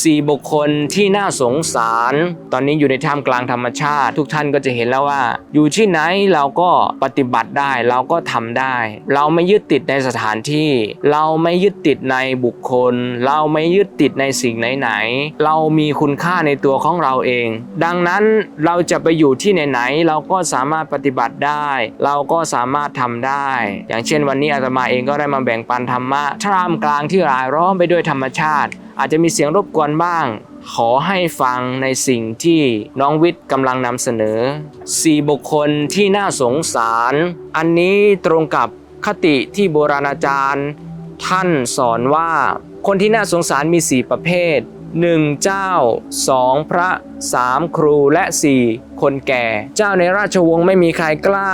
สี่บุคคลที่น่าสงสาร ตอนนี้อยู่ในท่ามกลางธรรมชาติ ทุกท่านก็จะเห็นแล้วว่า อยู่ที่ไหนเราก็ปฏิบัติได้เราก็ทำได้ เราไม่ยึดติดในสถานที่ เราไม่ยึดติดในบุคคล เราไม่ยึดติดในสิ่งไหนๆเรามีคุณค่าในตัวของเราเอง ดังนั้นเราจะไปอยู่ที่ไหนๆเราก็สามารถปฏิบัติได้ เราก็สามารถทำได้ อย่างเช่นวันนี้อาตมาเองก็ได้มาแบ่งปันธรรมะท่ามกลางที่รายล้อมไปด้วยธรรมชาติอาจจะมีเสียงรบกวนบ้าง ขอให้ฟังในสิ่งที่น้องวิทย์กำลังนำเสนอ 4 บุคคลที่น่าสงสาร อันนี้ตรงกับคติที่โบราณอาจารย์ ท่านสอนว่า คนที่น่าสงสารมี 4 ประเภท 1. เจ้า 2. พระ 3. ครูและ 4. คนแก่ เจ้าในราชวงศ์ไม่มีใครกล้า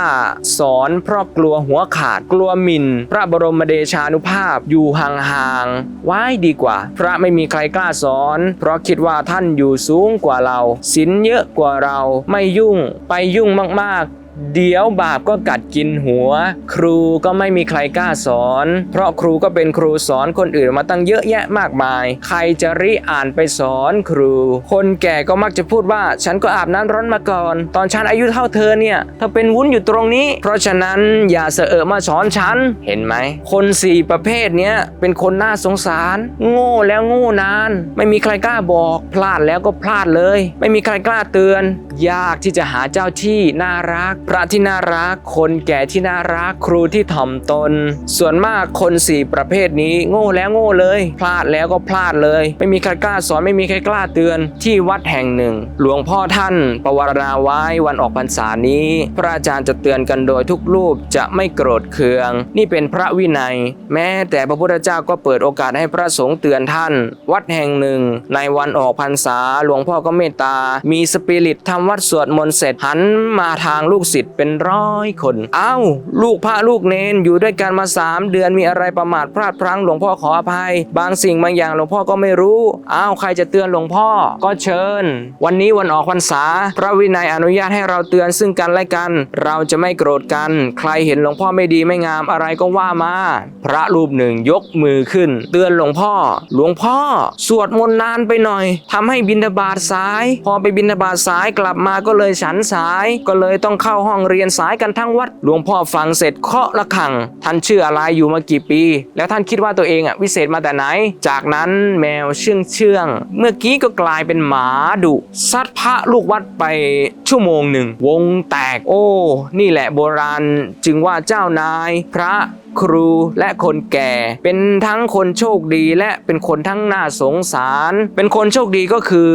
สอนเพราะกลัวหัวขาดกลัวหมิ่น พระบรมเดชานุภาพอยู่ห่างๆไว้ดีกว่า พระไม่มีใครกล้าสอน เพราะคิดว่าท่านอยู่สูงกว่าเราศีลเยอะกว่าเราไม่ยุ่งไปยุ่งมากๆเดี๋ยวบาปก็กัดกินหัว ครูก็ไม่มีใครกล้าสอน เพราะครูก็เป็นครูสอนคนอื่นมาตั้งเยอะแยะมากมาย ใครจะริอ่านไปสอนครู คนแก่ก็มักจะพูดว่าฉันก็อาบน้ำร้อนมาก่อน ตอนฉันอายุเท่าเธอเนี่ยเธอเป็นวุ้นอยู่ตรงนี้ เพราะฉะนั้นอย่าเสอะมาสอนฉันเห็นไหม คนสี่ประเภทเนี้ยเป็นคนน่าสงสาร โง่แล้วโง่นาน ไม่มีใครกล้าบอก พลาดแล้วก็พลาดเลย ไม่มีใครกล้าเตือน ยากที่จะหาเจ้าที่น่ารัก พระที่น่ารัก คนแก่ที่น่ารัก ครูที่ถ่อมตน ส่วนมากคนสี่ประเภทนี้ โง่แล้วโง่เลย พลาดแล้วก็พลาดเลย ไม่มีใครกล้าสอนไม่มีใครกล้าเตือนที่วัดแห่งหนึ่ง หลวงพ่อท่านประวรณาไว้วันออกพรรษานี้ พระอาจารย์จะเตือนกันโดยทุกรูปจะไม่โกรธเคือง นี่เป็นพระวินัย แม้แต่พระพุทธเจ้าก็เปิดโอกาสให้พระสงฆ์เตือนท่าน วัดแห่งหนึ่ง ในวันออกพรรษา หลวงพ่อก็เมตตา มีสปิริตทำวัดสวดมนต์เสร็จหันมาทางลูกศิษย์เป็นร้อยคน เอ้า ลูกพระลูกเนนอยู่ด้วยกันมาสามเดือนมีอะไรประมาทพลาดพลั้งหลวงพ่อขออภัย บางสิ่งบางอย่างหลวงพ่อก็ไม่รู้ อ้าว ใครจะเตือนหลวงพ่อก็เชิญวันนี้วันออกพรรษา พระวินัยอนุญาตให้เราเตือนซึ่งกันและกัน เราจะไม่โกรธกัน ใครเห็นหลวงพ่อไม่ดีไม่งามอะไรก็ว่ามา พระรูปหนึ่งยกมือขึ้น เตือนหลวงพ่อ หลวงพ่อ สวดมนต์นานไปหน่อยทำให้บิณฑบาตสาย พอไปบิณฑบาตสายกลับมาก็เลยฉันสาย ก็เลยต้องเข้าห้องเรียนสายกันทั้งวัด หลวงพ่อฟังเสร็จเคาะระฆัง ท่านชื่ออะไรอยู่มากี่ปี แล้วท่านคิดว่าตัวเองอะวิเศษมาแต่ไหน จากนั้นแมวเชื่องเชื่องเมื่อกี้ก็กลายเป็นหมาดุซัดพระลูกวัดไปชั่วโมงหนึ่ง วงแตก โอ้ นี่แหละโบราณจึงว่าเจ้านายพระครูและคนแก่ เป็นทั้งคนโชคดีและเป็นคนทั้งน่าสงสาร เป็นคนโชคดีก็คือ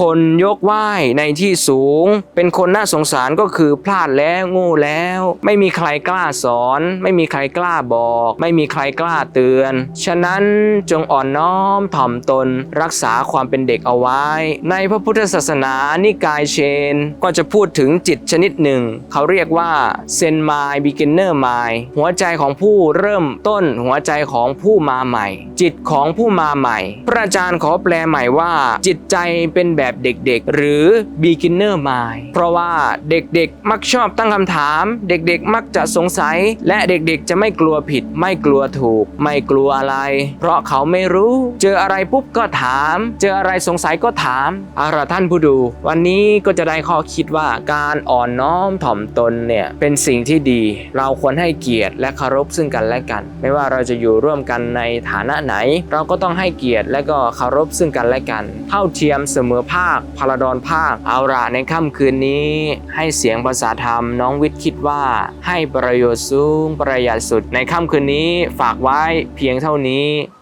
คนยกไหว้ในที่สูง เป็นคนน่าสงสารก็คือพลาดแล้วโง่แล้ว ไม่มีใครกล้าสอน ไม่มีใครกล้าบอก ไม่มีใครกล้าเตือน ฉะนั้นจงอ่อนน้อมถ่อมตน รักษาความเป็นเด็กเอาไว้ ในพระพุทธศาสนานิกายเชน ก็จะพูดถึงจิตชนิดหนึ่ง เขาเรียกว่าเซนไมายบิกินเนอร์ไมายหัวใจของผู้เริ่มต้นหัวใจของผู้มาใหม่ จิตของผู้มาใหม่ พระอาจารย์ขอแปลใหม่ว่า จิตใจเป็นแบบเด็กๆ หรือ beginner mind เพราะว่าเด็กๆ มักชอบตั้งคำถาม เด็กๆ มักจะสงสัย และเด็กๆ จะไม่กลัวผิด ไม่กลัวถูก ไม่กลัวอะไร เพราะเขาไม่รู้ เจออะไรปุ๊บก็ถาม เจออะไรสงสัยก็ถามอาล่ะท่านผู้ดู วันนี้ก็จะได้ข้อคิดว่าการอ่อนน้อมถ่อมตนเนี่ยเป็นสิ่งที่ดี เราควรให้เกียรติและเคารพซึ่งกันและกัน ไม่ว่าเราจะอยู่ร่วมกันในฐานะไหน เราก็ต้องให้เกียรติและก็เคารพซึ่งกันและกัน เท่าเทียมเสมอภาคพลดรภาคเอาละในค่ำคืนนี้ ให้เสียงภาษาธรรมน้องวิทย์คิดว่า ให้ประโยชน์สูงประหยัดสุดในค่ำคืนนี้ฝากไว้เพียงเท่านี้